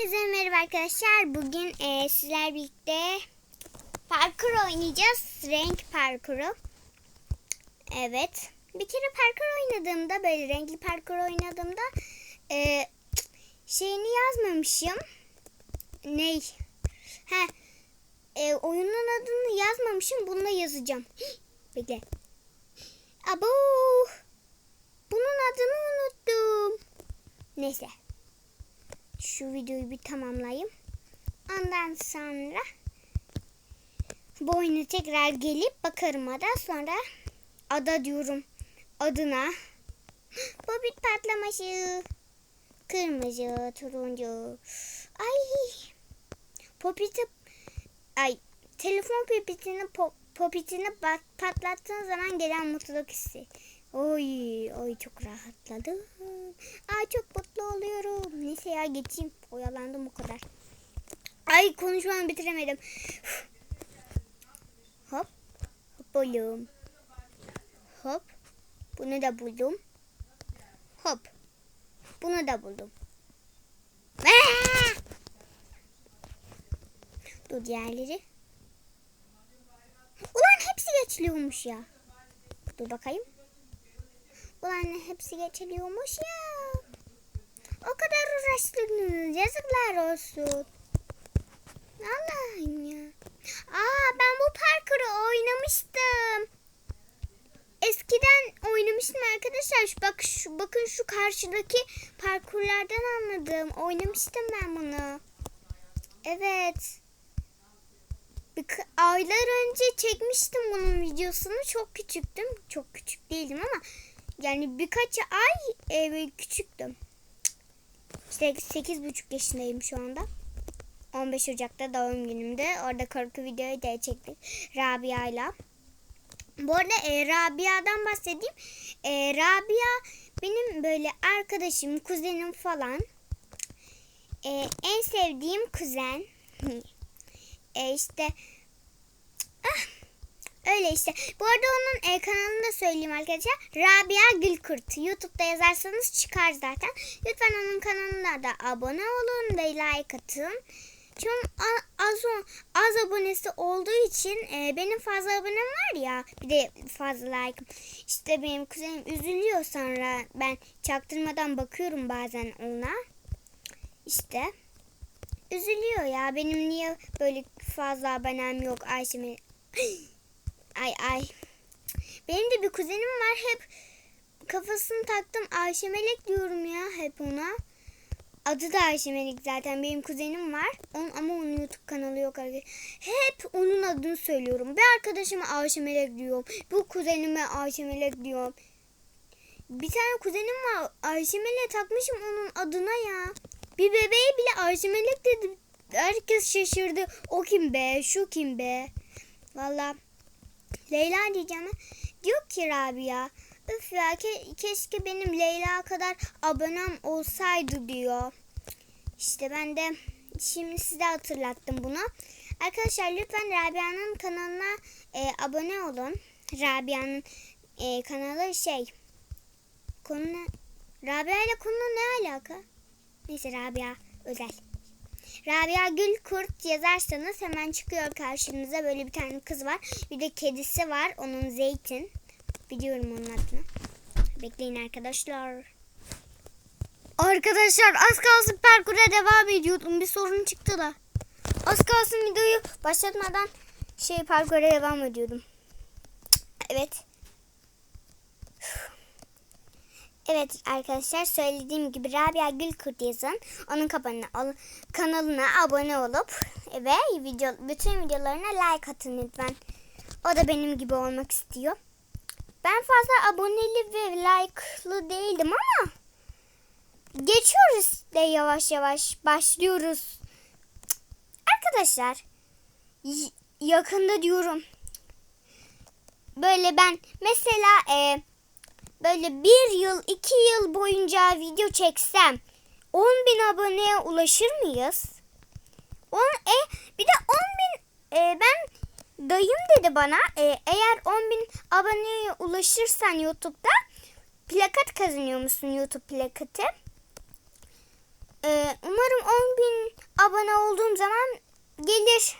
Herkese merhaba arkadaşlar. Bugün e, sizler birlikte parkur oynayacağız. Renk parkuru. Evet. Bir kere parkur oynadığımda böyle renkli parkur oynadığımda e, şeyini yazmamışım. Ney? He. E, oyunun adını yazmamışım. Bunu da yazacağım. Bekle. Abo. Bunun adını unuttum. Neyse şu videoyu bir tamamlayayım. Ondan sonra bu oyuna tekrar gelip bakarım ada. Sonra ada diyorum adına. Popit patlaması. Kırmızı, turuncu. Ay. Popit'i ay telefon popitini pop, popitini patlattığın zaman gelen mutluluk hissi. Oy, oy çok rahatladım. Ay çok mutlu oluyorum. Neyse ya geçeyim. Oyalandım o kadar. Ay konuşmamı bitiremedim. Hop. Hop oğlum. Hop. Bunu da buldum. Hop. Bunu da buldum. Aa! Dur diğerleri. Ulan hepsi geçiliyormuş ya. Dur bakayım. Ulan hepsi geçiliyormuş ya. O kadar uğraştınız. Yazıklar olsun. Allah'ım ya. Aa ben bu parkuru oynamıştım. Eskiden oynamıştım arkadaşlar. Bak şu bakın şu karşıdaki parkurlardan anladım. Oynamıştım ben bunu. Evet. Aylar önce çekmiştim bunun videosunu. Çok küçüktüm. Çok küçük değildim ama yani birkaç ay e, küçüktüm. İşte 8,5 yaşındayım şu anda. 15 Ocak'ta doğum günümde. Orada korku videoyu da çektik. Rabia'yla. Bu arada e, Rabia'dan bahsedeyim. E, Rabia benim böyle arkadaşım, kuzenim falan. E, en sevdiğim kuzen. e, işte ah, öyle işte. Bu arada onun e, kanalını da söyleyeyim arkadaşlar. Rabia Gülkurt. YouTube'da yazarsanız çıkar zaten. Lütfen onun kanalına da abone olun ve like atın. Çünkü az, az abonesi olduğu için e, benim fazla abonem var ya bir de fazla like. İşte benim kuzenim üzülüyor sonra ben çaktırmadan bakıyorum bazen ona. İşte üzülüyor ya benim niye böyle fazla abonem yok Ayşe Ay ay. Benim de bir kuzenim var hep kafasını taktım Ayşe Melek diyorum ya hep ona. Adı da Ayşe Melek zaten benim kuzenim var. Onun, ama onun YouTube kanalı yok arkadaşlar. Hep onun adını söylüyorum. Bir arkadaşıma Ayşe Melek diyorum. Bu kuzenime Ayşe Melek diyorum. Bir tane kuzenim var. Ayşe Melek takmışım onun adına ya. Bir bebeğe bile Ayşe Melek dedi. Herkes şaşırdı. O kim be? Şu kim be? Valla. Leyla diyeceğim. Diyor ki Rabia. Üf ya ke keşke benim Leyla kadar abonem olsaydı diyor. İşte ben de şimdi size hatırlattım bunu. Arkadaşlar lütfen Rabia'nın kanalına e, abone olun. Rabia'nın e, kanalı şey konu? Rabia ile konu ne alaka? Neyse Rabia özel. Rabia Gül Kurt yazarsanız hemen çıkıyor karşınıza. Böyle bir tane kız var. Bir de kedisi var. Onun Zeytin. Biliyorum onun adını. Bekleyin arkadaşlar. Arkadaşlar az kalsın parkura devam ediyordum. Bir sorun çıktı da. Az kalsın videoyu başlatmadan şey parkura devam ediyordum. Evet. Evet arkadaşlar söylediğim gibi Rabia Gülkurt yazın. Onun kanalına, kanalına abone olup ve video, bütün videolarına like atın lütfen. O da benim gibi olmak istiyor. Ben fazla aboneli ve like'lı değildim ama geçiyoruz de yavaş yavaş başlıyoruz. Arkadaşlar yakında diyorum. Böyle ben mesela e, böyle bir yıl iki yıl boyunca video çeksem 10 bin aboneye ulaşır mıyız? On, e, bir de 10 bin e, ben dayım dedi bana e, eğer 10 bin aboneye ulaşırsan YouTube'da plakat kazanıyor musun YouTube plakatı? E, umarım 10 bin abone olduğum zaman gelir.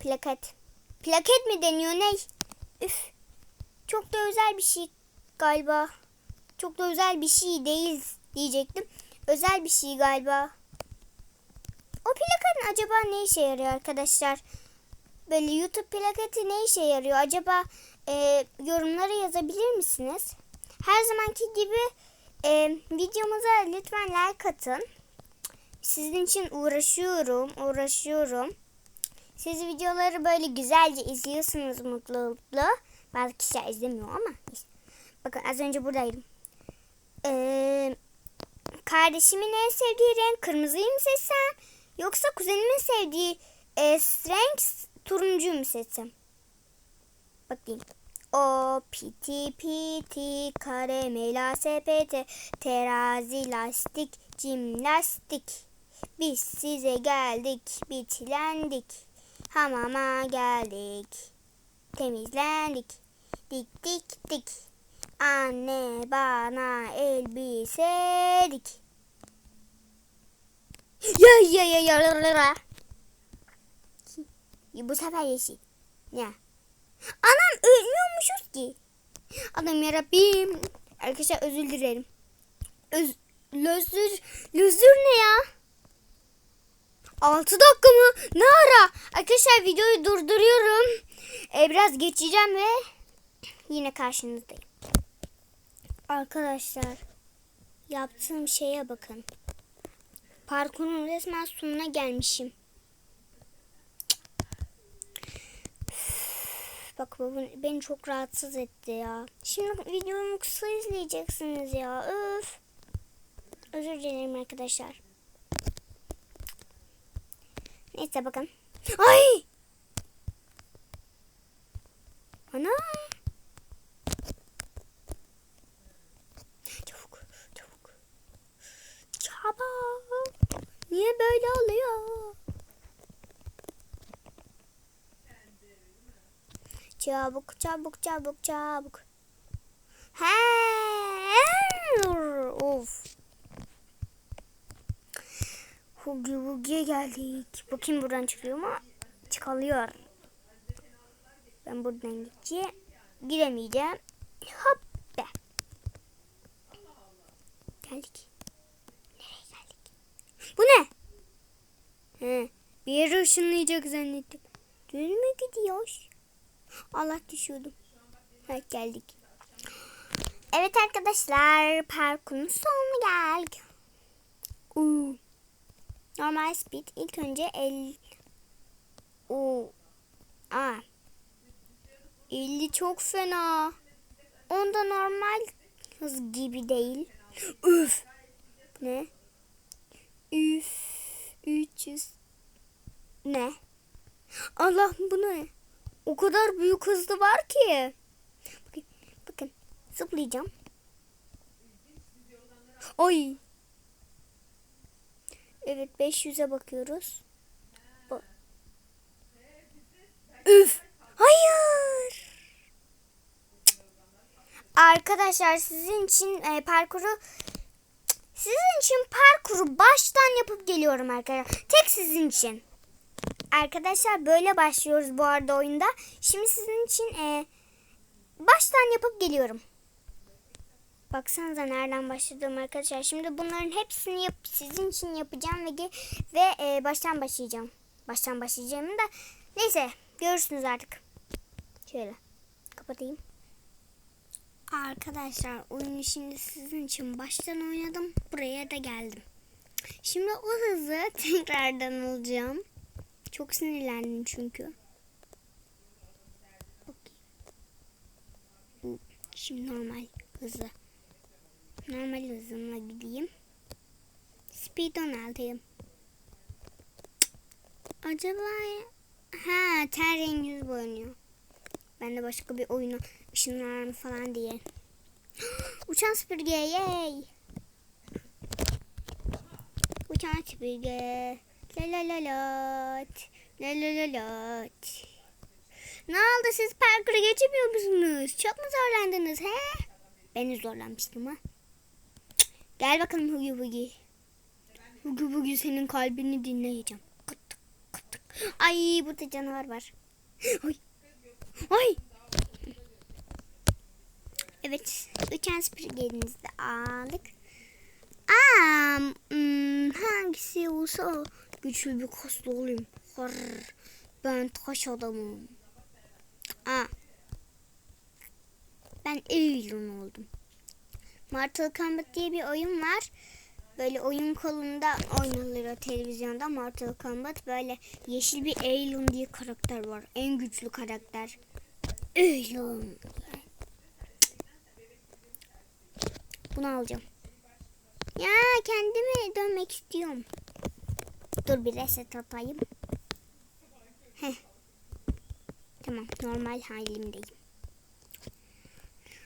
Plaket. Plaket mi deniyor ne? Üf. Çok da özel bir şey galiba. Çok da özel bir şey değil diyecektim. Özel bir şey galiba. O plakanın acaba ne işe yarıyor arkadaşlar? Böyle YouTube plaketi ne işe yarıyor? Acaba e, yorumlara yazabilir misiniz? Her zamanki gibi e, videomuza lütfen like atın. Sizin için uğraşıyorum, uğraşıyorum. Siz videoları böyle güzelce izliyorsunuz mutlu mutlu. Bazı kişiler izlemiyor ama. Bakın az önce buradaydım. Ee, kardeşimin en sevdiği renk kırmızıyı mı seçsem? Yoksa kuzenimin sevdiği e, renk turuncuyu mu seçsem? Bakayım. O piti piti karamela sepete terazi lastik cimnastik biz size geldik bitlendik hamama geldik temizlendik dik dik dik anne bana elbise dik ya ya ya ya la, la. bu sefer yeşil ya Anam ölmüyormuşuz ki. Adam yarabbim. Arkadaşlar özür dilerim. Öz, lözür, lözür ne ya? 6 dakika mı? Ne ara? Arkadaşlar videoyu durduruyorum. Ee, biraz geçeceğim ve yine karşınızdayım. Arkadaşlar yaptığım şeye bakın. Parkurun resmen sonuna gelmişim. Bak baba beni çok rahatsız etti ya. Şimdi videomu kısa izleyeceksiniz ya. Öf. Özür dilerim arkadaşlar. Neyse bakın. Ay! Ana! Çabuk, çabuk. Çabuk. Niye böyle oluyor? Çabuk çabuk çabuk çabuk. He. Of. Hugi Hugi'ye geldik. Bakayım buradan çıkıyor mu? Çıkalıyor. Ben buradan gideceğim. Gidemeyeceğim. Hop be. Geldik. Nereye geldik? Bu ne? He, bir yere ışınlayacak zannettim. Düz mü gidiyor? Allah düşüyordum. Evet geldik. Evet arkadaşlar parkurun sonuna geldik. Uu. Normal speed ilk önce el Uu. Aa. 50 çok fena. Onda normal hız gibi değil. Üf. Ne? Üf. 300. Ne? Allah bu ne? O kadar büyük hızlı var ki. Bakın, bakın zıplayacağım. Oy. Evet 500'e bakıyoruz. Bak. Üf. Hayır. Arkadaşlar sizin için e, parkuru sizin için parkuru baştan yapıp geliyorum arkadaşlar. Tek sizin için. Arkadaşlar böyle başlıyoruz bu arada oyunda. Şimdi sizin için e, baştan yapıp geliyorum. Baksanıza nereden başladım arkadaşlar. Şimdi bunların hepsini yap, sizin için yapacağım ve ve e, baştan başlayacağım. Baştan başlayacağım da neyse görürsünüz artık. Şöyle kapatayım. Arkadaşlar oyunu şimdi sizin için baştan oynadım. Buraya da geldim. Şimdi o hızı tekrardan alacağım. Çok sinirlendim çünkü. Şimdi normal hızı. Normal hızımla gideyim. Speed 16'yım. Acaba ha ten renginiz boyanıyor. Ben de başka bir oyunu ışınlar falan diye. Uçan süpürge yay. Uçan süpürge. La la la lat. La la la lat. Ne oldu siz parkuru geçemiyor musunuz? Çok mu zorlandınız he? Ben de zorlanmıştım ha. Gel bakalım Hugi Hugi. Bugün bugün senin kalbini dinleyeceğim. Ay burada canavar var. Ay. Ay. Evet. Uçan süpürgelerimizi de aldık. Aa, hmm, hangisi olsa güçlü bir kaslı olayım. Hır, ben taş adamım. Aa, ben Alien oldum. Mortal Kombat diye bir oyun var. Böyle oyun kolunda oynanır o televizyonda Mortal Kombat. Böyle yeşil bir Alien diye karakter var. En güçlü karakter. Alien. Bunu alacağım. Ya kendime dönmek istiyorum. Dur bir reset atayım. Heh. Tamam normal halimdeyim.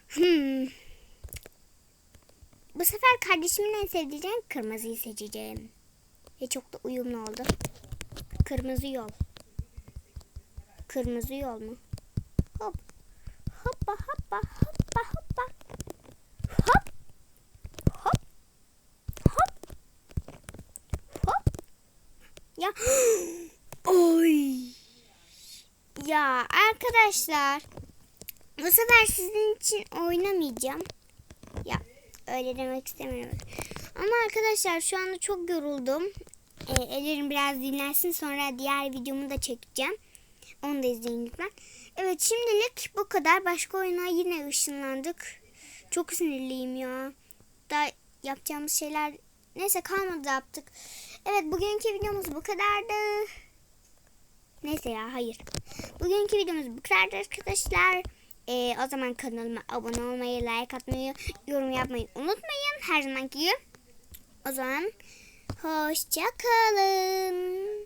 Hmm. Bu sefer kardeşimin en sevdiği kırmızıyı seçeceğim. Ve çok da uyumlu oldu. Kırmızı yol. Kırmızı yol mu? Hop. Hoppa hoppa hoppa hoppa. Hop. Hop. Hop. Hop. Ya. Oy. Arkadaşlar. Bu sefer sizin için oynamayacağım. Ya öyle demek istemiyorum. Ama arkadaşlar şu anda çok yoruldum. Ee, ellerim biraz dinlensin sonra diğer videomu da çekeceğim. Onu da izleyin lütfen. Evet şimdilik bu kadar. Başka oyuna yine ışınlandık. Çok sinirliyim ya. Da yapacağımız şeyler neyse kalmadı yaptık. Evet bugünkü videomuz bu kadardı. Neyse ya hayır. Bugünkü videomuz bu kadardı arkadaşlar. Ee, o zaman kanalıma abone olmayı, like atmayı, yorum yapmayı unutmayın. Her zamanki gibi. O zaman hoşça kalın.